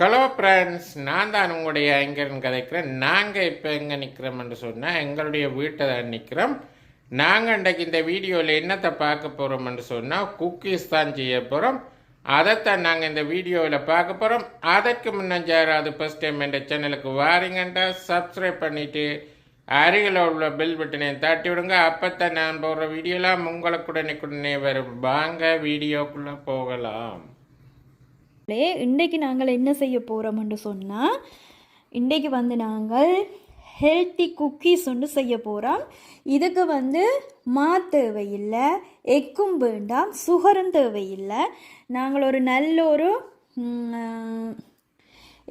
Hello friends நான் தான் உங்களுடைய ஐங்கரன் கதைக்கிறேன். நாங்கள் இப்போ எங்கே நிற்கிறோம்னு சொன்னால் எங்களுடைய வீட்டை தான் நிற்கிறோம் நாங்கள் இன்றைக்கு இந்த வீடியோவில் என்னத்தை பார்க்க போகிறோம்னு சொன்னால் குக்கீஸ் தான் செய்ய போகிறோம் அதைத்தான் நாங்கள் இந்த வீடியோவில் பார்க்க போகிறோம் அதற்கு முன்னாடி அது ஃபஸ்ட் டைம் என்ற சேனலுக்கு வாரீங்கன்ட்டா சப்ஸ்கிரைப் பண்ணிவிட்டு அருகில் உள்ள பெல் பட்டனை தட்டி விடுங்க. அப்போ தான் நான் போடுற வீடியோலாம் உங்களுக்கு உடனே வரும். வாங்க வீடியோக்குள்ளே போகலாம். நண்பர்களே இன்றைக்கு நாங்கள் என்ன செய்ய போகிறோம்னு சொன்னால் இன்றைக்கு வந்து நாங்கள் ஹெல்த்தி குக்கீஸ் ஒன்று செய்ய போகிறோம் இதுக்கு வந்து மா தேவையில்லை எக்கும் வேண்டாம் சுகரும் தேவையில்லை. நாங்கள் ஒரு நல்ல ஒரு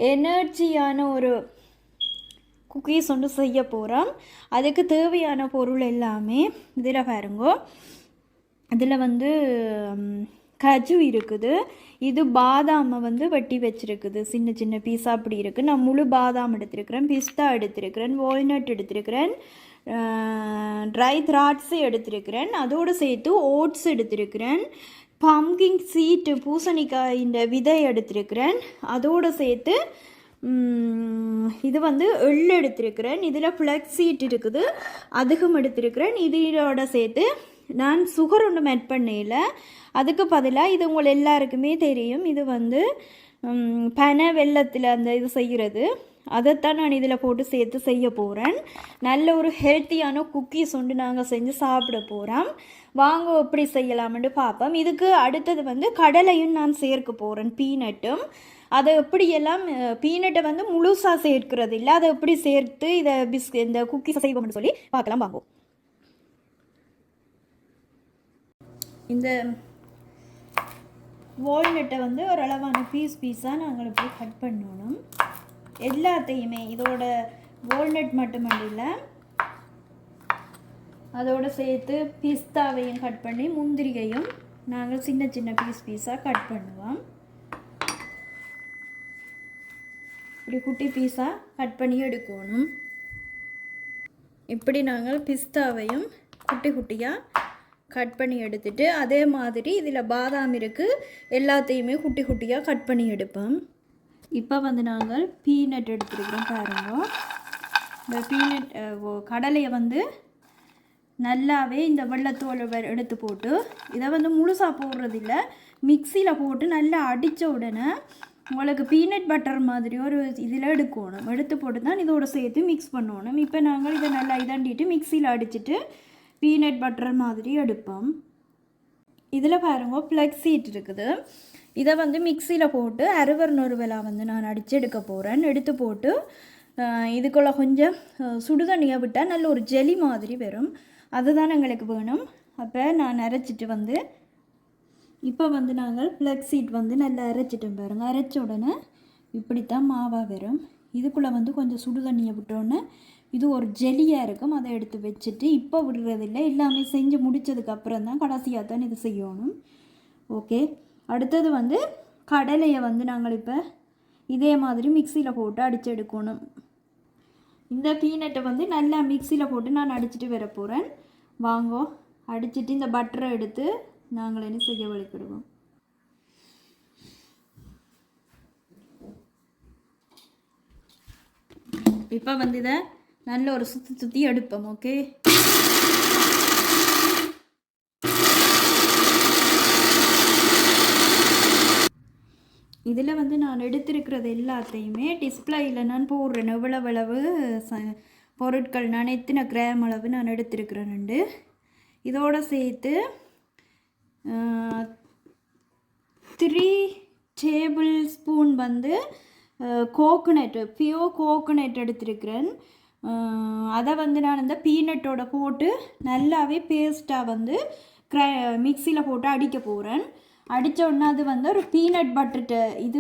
எனர்ஜியான ஒரு குக்கீஸ் ஒன்று செய்ய போகிறோம் அதுக்கு தேவையான பொருள் எல்லாமே இதில் பாருங்கோ இதில் வந்து கஜு இருக்குது. இது பாதாமை வந்து வெட்டி வச்சிருக்குது. சின்ன சின்ன பீஸாக அப்படி இருக்குது நான் முழு பாதாம் எடுத்திருக்கிறேன். பிஸ்தா எடுத்திருக்கிறேன். வால்நட் எடுத்திருக்கிறேன். ட்ரை திராட்சை எடுத்திருக்கிறேன். அதோடு சேர்த்து ஓட்ஸ் எடுத்திருக்கிறேன். பம்கிங் சீட்டு பூசணிக்காய் இந்த விதை எடுத்திருக்கிறேன். அதோடு சேர்த்து இது வந்து எள் எடுத்திருக்கிறேன். இதில் ஃப்ளக்ஸ் சீட் இருக்குது. அதுக்கும் எடுத்திருக்கிறேன். இதோட சேர்த்து நான் சுகர் ஒன்றும் ஆட் பண்ணல அதுக்கு பதிலாக இது உங்கள் எல்லாருக்குமே தெரியும். இது வந்து பனை வெள்ளத்தில் அந்த இது செய்கிறது. அதைத்தான் நான் இதில் போட்டு சேர்த்து செய்ய போகிறேன் நல்ல ஒரு ஹெல்த்தியான குக்கீஸ் ஒன்று நாங்கள் செஞ்சு சாப்பிட போகிறோம் வாங்க எப்படி செய்யலாம்னு பார்ப்போம். இதுக்கு அடுத்தது வந்து கடலையும் நான் சேர்க்க போகிறேன் பீனட்டும் அதை எப்படியெல்லாம் பீனட்டை வந்து முழுசாக சேர்க்கிறது இல்லை அதை எப்படி சேர்த்து இதை பிஸ் இந்த குக்கீஸை செய்வோம்னு சொல்லி பார்க்கலாம் வாங்குவோம். இந்த வால்நட்டை வந்து ஓரளவான பீஸ் பீஸாக நாங்கள் இப்படி கட் பண்ணணும். எல்லாத்தையுமே இதோட வால்நட் மட்டுமல்ல அதோடு சேர்த்து பிஸ்தாவையும் கட் பண்ணி முந்திரிகையும் நாங்கள் சின்ன சின்ன பீஸ் பீஸாக கட் பண்ணுவோம். இப்படி குட்டி பீஸாக கட் பண்ணி எடுக்கணும். இப்படி நாங்கள் பிஸ்தாவையும் குட்டி குட்டியாக கட் பண்ணி எடுத்துட்டு அதே மாதிரி இதில் பாதாம் இருக்குது எல்லாத்தையுமே குட்டி குட்டியாக கட் பண்ணி எடுப்போம். இப்போ வந்து நாங்கள் பீனட் எடுத்துருக்கிறோம் பாருங்க. இந்த பீனட் கடலையை வந்து நல்லாவே இந்த வெள்ளத்தோலை எடுத்து போட்டு இதை வந்து முழுசாக போடுறதில்ல. மிக்சியில் போட்டு நல்லா அடித்த உடனே உங்களுக்கு பீனட் பட்டர் மாதிரி ஒரு இதில் எடுக்கணும். எடுத்து போட்டு தான் இதோட சேர்த்து மிக்ஸ் பண்ணணும். இப்போ நாங்கள் இதை நல்லா இதாண்டிட்டு மிக்சியில் அடிச்சுட்டு பீனட் பட்டர் மாதிரி எடுப்போம். இதில் பாருங்க ப்ளக் சீட் இருக்குது. இதை வந்து மிக்சியில் போட்டு அறுவர் நொறுவலாக வந்து நான் அடித்து எடுக்க போகிறேன் எடுத்து போட்டு இதுக்குள்ளே கொஞ்சம் சுடுதண்ணியை விட்டால் நல்ல ஒரு ஜெலி மாதிரி வரும். அதுதான் எங்களுக்கு வேணும். அப்போ நான் அரைச்சிட்டு வந்து இப்போ வந்து நாங்கள் ப்ளக் சீட் வந்து நல்லா அரைச்சிட்டோம் பாருங்க. அரைச்ச உடனே இப்படித்தான் மாவாக வரும். இதுக்குள்ளே வந்து கொஞ்சம் சுடு தண்ணியை விட்டோன்னே இது ஒரு ஜெலியாக இருக்கும். அதை எடுத்து வச்சுட்டு இப்போ விடுறதில்ல. எல்லாமே செஞ்சு முடித்ததுக்கப்புறம் தான் கடைசியாக தான் இது செய்யணும். ஓகே. அடுத்தது வந்து கடலையை வந்து நாங்கள் இப்போ இதே மாதிரி மிக்சியில் போட்டு அடித்து எடுக்கணும். இந்த பீனட்டை வந்து நல்லா மிக்சியில் போட்டு நான் அடிச்சிட்டு வர போகிறேன் வாங்கோ. அடிச்சுட்டு இந்த பட்டரை எடுத்து நாங்கள் என்ன செய்ய வழிக்கிடுவோம் இப்போ வந்து இதை நல்ல ஒரு சுற்றி சுற்றி எடுப்போம் ஓகே இதில் வந்து நான் எடுத்திருக்கிறது எல்லாத்தையுமே டிஸ்பிளேயில் நான் போடுறேன். எவ்வளவு அளவு ச பொருட்கள் நான் எத்தனை கிராம் அளவு நான் எடுத்திருக்கிறேன்ண்டு இதோட சேர்த்து த்ரீ டேபிள் ஸ்பூன் வந்து கோகோனட் பியோ கோகோனட் எடுத்திருக்கிறேன். அதை வந்து நான் இந்த பீனட்டோட போட்டு நல்லாவே பேஸ்ட்டாக வந்து க்ர மிக்சியில் போட்டு அடிக்க போகிறேன் அடித்த உடனே அது வந்து ஒரு பீனட் பட்டர்ட்ட இது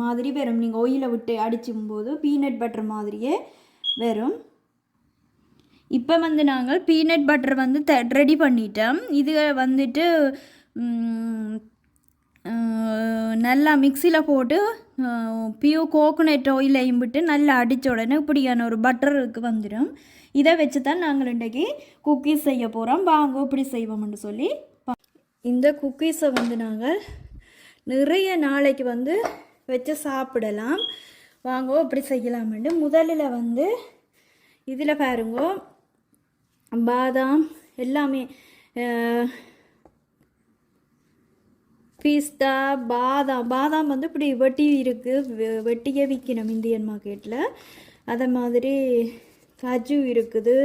மாதிரி வரும். நீங்கள் ஒயிலை விட்டு அடிச்சும்போது பீனட் பட்டர் மாதிரியே வரும். இப்போ வந்து நாங்கள் பீனட் பட்டர் வந்து ரெடி பண்ணிட்டோம். இது வந்துட்டு நல்லா மிக்சியில் போட்டு பியூ கோகோனட் ஆயிலையும் விட்டு நல்லா அடித்த உடனே இப்படியான ஒரு பட்டருக்கு வந்துடும் இதை வச்சு தான் நாங்கள் இன்றைக்கி குக்கீஸ் செய்ய போகிறோம் வாங்க இப்படி செய்வோம்னு சொல்லி. இந்த குக்கீஸை வந்து நாங்கள் நிறைய நாளைக்கு வந்து வச்சு சாப்பிடலாம். வாங்கோ இப்படி செய்யலாம்னு. முதலில் வந்து இதில் பாருங்கோ பாதாம் எல்லாமே பிஸ்தா பாதாம். பாதாம் வந்து இப்படி வெட்டி இருக்குது வெட்டியே விற்கணும் இந்தியன் மார்க்கெட்டில் அதை மாதிரி கஜு இருக்குது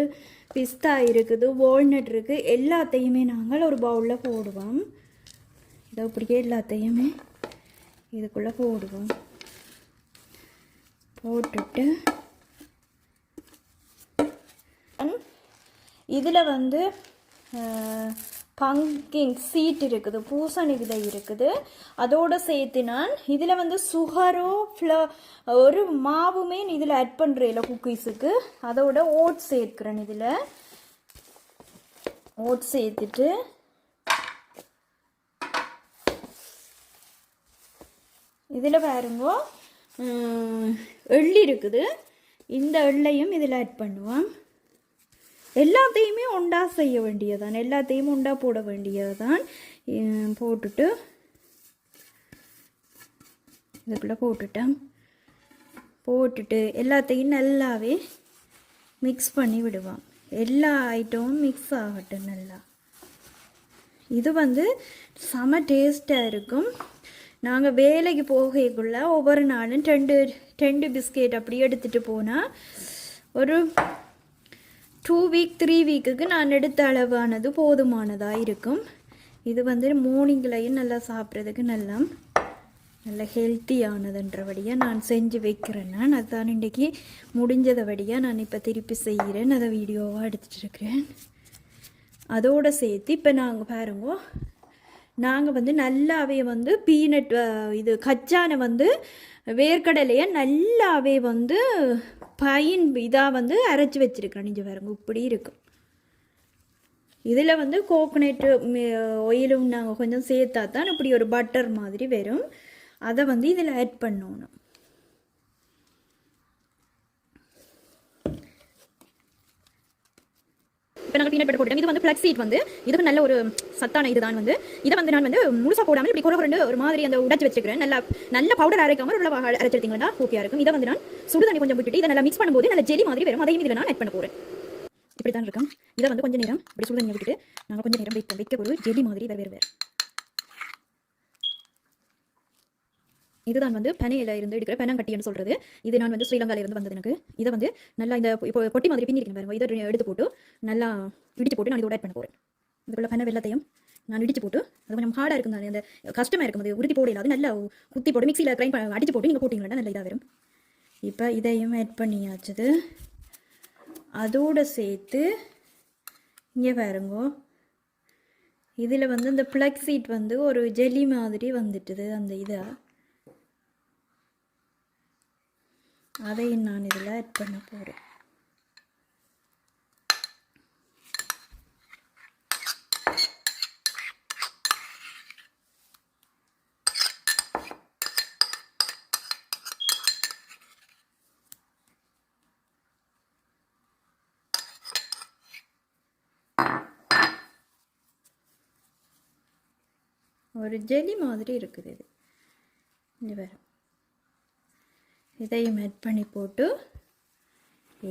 பிஸ்தா இருக்குது வால்நட் இருக்குது எல்லாத்தையுமே நாங்கள் ஒரு பவுலில் போடுவோம். இதை இப்படியே எல்லாத்தையுமே இதுக்குள்ளே போடுவோம். போட்டுட்டு இதில் வந்து பங்கிங் சீட் இருக்குது பூசணி விதை இருக்குது. அதோடு சேர்த்து நான் இதில் வந்து சுகரோ ஃப்ளோ ஒரு மாவுமே இதில் ஆட் பண்ணுறேன் குக்கீஸுக்கு அதோட ஓட்ஸ் சேர்க்குறேன் இதில். ஓட்ஸ் சேர்த்துட்டு இதில் பாருங்க எள்ளி இருக்குது. இந்த எள்ளையும் இதில் ஆட் பண்ணுவோம். எல்லாத்தையுமே உண்டா செய்ய வேண்டியதுதான். எல்லாத்தையும் உண்டா போட வேண்டியதுதான். போட்டுட்டு இதுக்குள்ளே போட்டுட்டேன் போட்டுட்டு எல்லாத்தையும் நல்லாவே மிக்ஸ் பண்ணி விடுவோம் எல்லா ஐட்டமும் மிக்ஸ் ஆகட்டும் நல்லா. இது வந்து செம டேஸ்ட்டாக இருக்கும். நாங்கள் வேலைக்கு போகக்குள்ள ஒவ்வொரு நாளும் ரெண்டு ரெண்டு பிஸ்கெட் அப்படி எடுத்துகிட்டு போனால் ஒரு டூ வீக் த்ரீ வீக்குக்கு நான் எடுத்த அளவானது போதுமானதாக இருக்கும். இது வந்து மார்னிங்லையும் நல்லா சாப்பிட்றதுக்கு நல்லா நல்ல ஹெல்த்தியானதுன்றபடியாக நான் செஞ்சு வைக்கிறேன் நான். அதுதான் இன்றைக்கி முடிஞ்சதபடியாக நான் இப்போ திருப்பி செய்கிறேன். அதை வீடியோவாக எடுத்துகிட்டு இருக்கிறேன். அதோடு சேர்த்து இப்போ நாங்கள் பாருங்க நாங்கள் வந்து நல்லாவே வந்து பீனட் இது கச்சானை வந்து வேர்க்கடலையை நல்லாவே வந்து பைன் இதாக வந்து அரைச்சி வச்சுருக்கேன் நீங்கள் பாருங்க இப்படி இருக்கும் இதில் வந்து கோகோனட் ஒயிலும் நாங்கள் கொஞ்சம் சேர்த்தா தான் இப்படி ஒரு பட்டர் மாதிரி வரும். அதை வந்து இதில் ஆட் பண்ணணும். இப்போ நாங்கள் பீனட் பட்டர் போட்டோம் இது வந்து ஃப்ளக் சீட் வந்து இதுக்கு நல்ல ஒரு சத்தான இதுதான் வந்து. இதை வந்து நான் வந்து முழுசாக போடாமல் இப்படி குறை ரெண்டு ஒரு மாதிரி அந்த உடைச்சு வச்சுக்கிறேன் நல்லா நல்ல பவுடர் அரைக்காமல் உள்ள அரைச்சிருந்தீங்கன்னா ஓகே இருக்கும். இதை வந்து நான் சுடு தண்ணி கொஞ்சம் விட்டுட்டு இதை நல்லா மிக்ஸ் பண்ணும்போது நல்ல ஜெலி மாதிரி வரும். அதையும் இதில் நான் ஆட் பண்ண போகிறேன் இப்படி தான் இருக்கும் இதை வந்து கொஞ்சம் நேரம் இப்படி சுடு தண்ணி விட்டுட்டு நாங்கள் கொஞ்சம் நேரம் வைக்க வைக்க ஒரு ஜெலி மாதிரி வேறு வேறு இதுதான் வந்து பனையில இருந்து எடுக்கிற பெனங்கட்டின்னு சொல்றது. இது நான் வந்து ஸ்ரீலங்கால இருந்து வந்தது எனக்கு. இதை வந்து நல்லா இந்த இப்போ பொட்டி மாதிரி பின்னிருக்கேன் பாருங்க. இதை எடுத்து போட்டு நல்லா இடிச்சு போட்டு நான் இதோட ஆட் பண்ண போறேன். இதுக்குள்ள பனை வெள்ளத்தையும் நான் இடிச்சு போட்டு அது கொஞ்சம் ஹார்டாக இருக்கும் அந்த கஷ்டமாக இருக்கும். அது உருட்டி போடையில அது நல்லா குத்தி போட்டு மிக்சியில் கிரைண்ட் பண்ண அடிச்சு போட்டு நீங்கள் போட்டிங்கன்னா நல்லா இதாக வரும். இப்போ இதையும் ஆட் பண்ணியாச்சுது அதோடு சேர்த்து இங்கே பாருங்கோ. இதில் வந்து இந்த ப்ளக் சீட் வந்து ஒரு ஜெல்லி மாதிரி வந்துட்டுது. அந்த இதை அதையும் நான் இதில் ஆட் பண்ண போகிறேன் ஒரு ஜெலி மாதிரி இருக்குது இது. இது வேறு இதையும் ஆட் பண்ணி போட்டு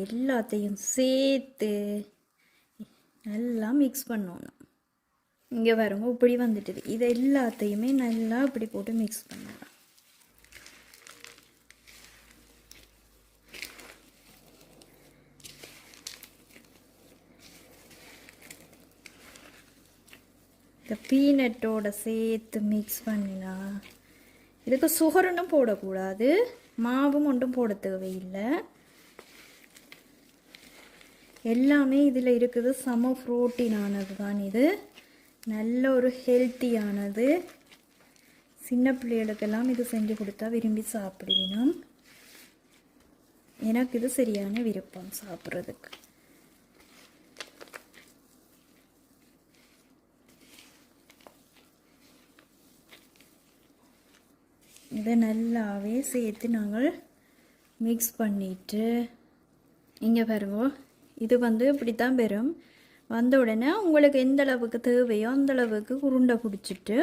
எல்லாத்தையும் சேர்த்து நல்லா மிக்ஸ் பண்ணணும். இங்கே வரவங்க இப்படி வந்துட்டுது. இதை எல்லாத்தையுமே நல்லா இப்படி போட்டு மிக்ஸ் பண்ணலாம் இந்த பீனட்டோட சேர்த்து மிக்ஸ் பண்ணினா இதுக்கு சுகரனும் போடக்கூடாது. மாவும் ஒன்றும் போட தேவையில்லை. எல்லாமே இதில் இருக்குது. சம ப்ரோட்டீனானது தான் இது. நல்ல ஒரு ஹெல்த்தியானது சின்ன பிள்ளைகளுக்கெல்லாம் இது செஞ்சு கொடுத்தா விரும்பி சாப்பிடுவினோம். எனக்கு இது சரியான விருப்பம் சாப்பிட்றதுக்கு. இதை நல்லாவே சேர்த்து நாங்கள் மிக்ஸ் பண்ணிட்டு இங்கே வருவோம் இது வந்து இப்படி தான் பெறும். வந்த உடனே உங்களுக்கு எந்த அளவுக்கு தேவையோ அந்த அளவுக்கு உருண்டை பிடிச்சிட்டு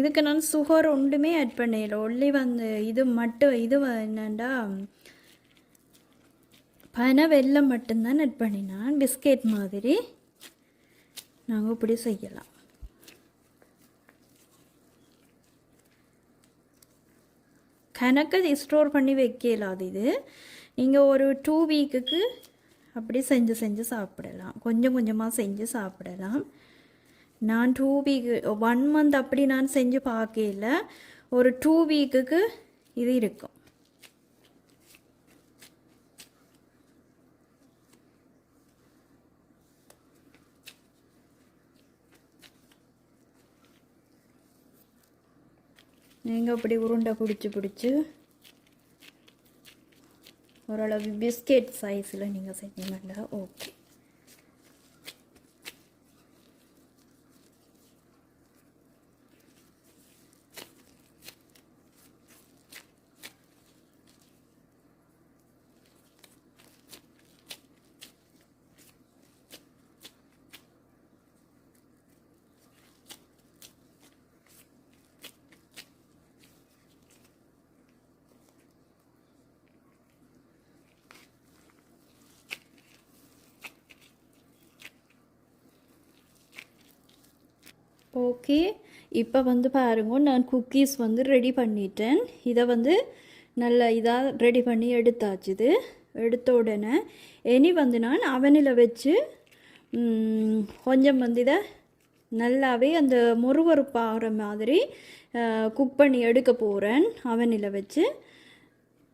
இதுக்கு நான் சுகர் ஒன்றுமே ஆட் பண்ணல. ஒல்லி வந்து இது மட்டும் இது என்னண்டா பனை வெள்ளம் மட்டும்தான் ஆட் பண்ணினான். பிஸ்கெட் மாதிரி. நாங்கள் இப்படி செய்யலாம். கணக்கு ஸ்டோர் பண்ணி வைக்கலாது இது. நீங்கள் ஒரு டூ வீக்குக்கு அப்படி செஞ்சு செஞ்சு சாப்பிடலாம். கொஞ்சம் கொஞ்சமாக செஞ்சு சாப்பிடலாம். நான் டூ வீக்கு ஒன் மந்த் அப்படி நான் செஞ்சு பார்க்கல ஒரு டூ வீக்குக்கு இது இருக்கும். நீங்கள் அப்படி உருண்டை பிடிச்சி பிடிச்சி ஓரளவு பிஸ்கெட் சைஸில் நீங்கள் செஞ்சீங்கன்னா ஓகே ஓகே இப்போ வந்து பாருங்க நான் குக்கீஸ் வந்து ரெடி பண்ணிட்டேன். இதை வந்து நல்ல இதாக ரெடி பண்ணி எடுத்தாச்சுது எடுத்த உடனே இனி வந்து நான் அவனில் வச்சு கொஞ்சம் வந்து இதை நல்லாவே அந்த முறுவறுப்பாகிற மாதிரி குக் பண்ணி எடுக்க போகிறேன் அவனில் வச்சு.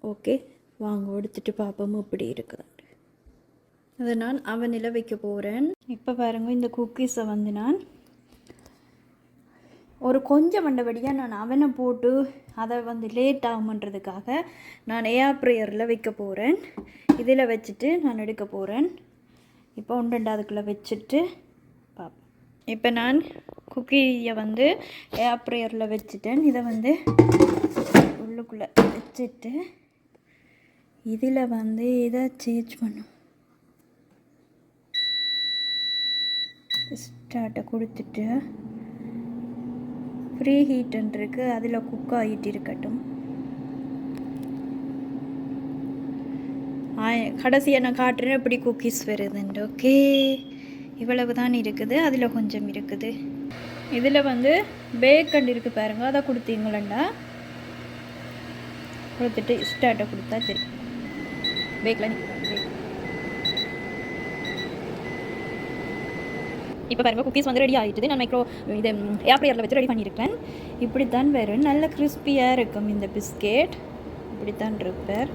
ஓகே வாங்க எடுத்துட்டு பார்ப்போம் இப்படி இருக்குது. அதை நான் அவனில் வைக்க போகிறேன் இப்போ பாருங்க இந்த குக்கீஸை வந்து நான் ஒரு கொஞ்சம் மண்டபடியாக நான் அவனை போட்டு அதை வந்து லேட் ஆகுமன்றதுக்காக நான் ஏஆர் ப்ரேயரில் வைக்க போகிறேன் இதில் வச்சுட்டு நான் எடுக்க போகிறேன் இப்போ ஒன்று ரெண்டாவதுக்குள்ளே வச்சுட்டு பார்ப்போம் இப்போ நான் குக்கியை வந்து ஏஆர் ப்ரேயரில் வச்சுட்டேன். இதை வந்து உள்ளுக்குள்ளே வச்சுட்டு இதில் வந்து இதை சேஞ்ச் பண்ணும். ஸ்டார்ட்டை கொடுத்துட்டு ஃப்ரீ ஹீட்டுன்னு இருக்குது அதில் குக் ஆகிட்டு இருக்கட்டும் கடைசியாக நான் காட்டுறேன் எப்படி குக்கீஸ் வருதுன்ட்டு ஓகே இவ்வளவு தான் இருக்குது அதில் கொஞ்சம் இருக்குது. இதில் வந்து பேக்கண்ட் இருக்குது பாருங்க அதை கொடுத்தீங்களா கொடுத்துட்டு ஸ்டார்ட்டை கொடுத்தா சரி. பேக்கில் இப்போ பாருங்கள் குக்கீஸ் வந்து ரெடி ஆகிட்டு நான் மைக்ரோ இது ஏர் வச்சு ரெடி பண்ணியிருக்கேன் இப்படித்தான் வரும் நல்ல கிறிஸ்பியாக இருக்கும் இந்த பிஸ்கெட் இப்படித்தான் இருப்பார்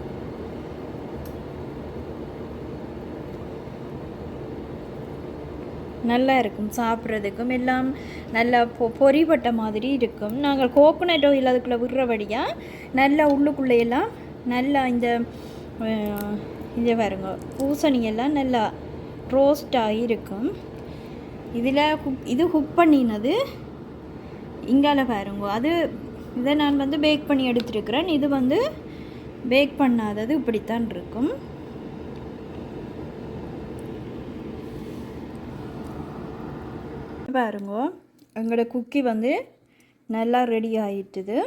நல்லா இருக்கும் சாப்பிட்றதுக்கும். எல்லாம் நல்லா பொ பொறிப்பட்ட மாதிரி இருக்கும். நாங்கள் கோகோனட் ஆயில் அதுக்குள்ளே விடுறபடியாக நல்லா உள்ளுக்குள்ளேயெல்லாம் நல்லா இந்த இதை பாருங்க பூசணியெல்லாம் நல்லா ரோஸ்ட் ஆகி இருக்கும் இதில் குக் இது குக் பண்ணினது இங்கால பாருங்க. அது இதை நான் வந்து பேக் பண்ணி எடுத்துருக்கிறேன். இது வந்து பேக் பண்ணாதது இப்படித்தான் இருக்கும். பாருங்க. எங்களோட குக்கி வந்து நல்லா ரெடி ஆயிட்டுது.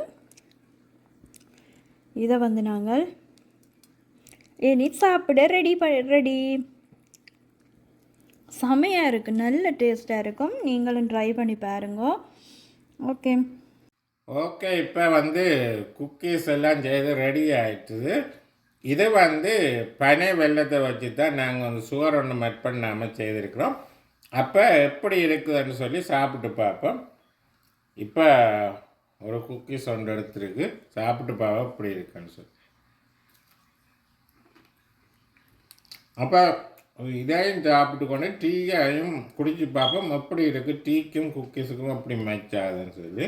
இதை வந்து நாங்கள் இனி சாப்பிட ரெடி ப ரெடி செமையாக இருக்குது நல்ல டேஸ்ட்டாக இருக்கும். நீங்களும் ட்ரை பண்ணி பாருங்க. ஓகே ஓகே இப்போ வந்து குக்கீஸ் எல்லாம் செய்து ரெடி ஆகிட்டுது இது வந்து பனை வெள்ளத்தை வச்சு தான் நாங்கள் வந்து சுகர் ஒன்று மட் பண்ணாமல் செய்திருக்கிறோம். அப்போ எப்படி இருக்குதுன்னு சொல்லி சாப்பிட்டு பார்ப்போம். இப்போ ஒரு குக்கீஸ் ஒன்று எடுத்துருக்கு. சாப்பிட்டு பார்ப்போம் எப்படி இருக்குன்னு சொல்லி. அப்போ இதையும் சாப்பிட்டு கொண்டு டீயையும் குடிச்சு பார்ப்போம். எப்படி இருக்குது டீக்கும் குக்கீஸுக்கும் அப்படி மேட்ச் ஆகுதுன்னு சொல்லி.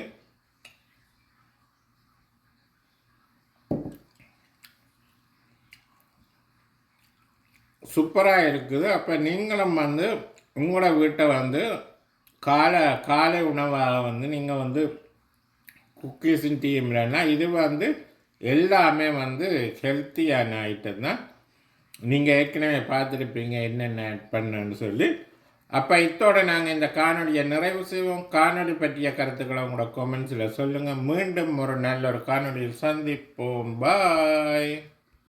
சூப்பராக இருக்குது. அப்போ நீங்களும் வந்து உங்களோட வீட்டை வந்து காலை காலை உணவாக வந்து நீங்கள் வந்து குக்கீஸும் டீயும் இல்லைன்னா இது வந்து எல்லாமே வந்து ஹெல்த்தியான ஐட்டம் தான். நீங்கள் ஏற்கனவே பார்த்துருப்பீங்க என்னென்ன பண்ணுன்னு சொல்லி. அப்போ இத்தோடு நாங்கள் இந்த காணொலியை நிறைவு செய்வோம். காணொலி பற்றிய கருத்துக்களை உங்களோட கொமெண்ட்ஸில் சொல்லுங்கள் மீண்டும் ஒரு நல்ல ஒரு காணொலியில் சந்திப்போம். பாய்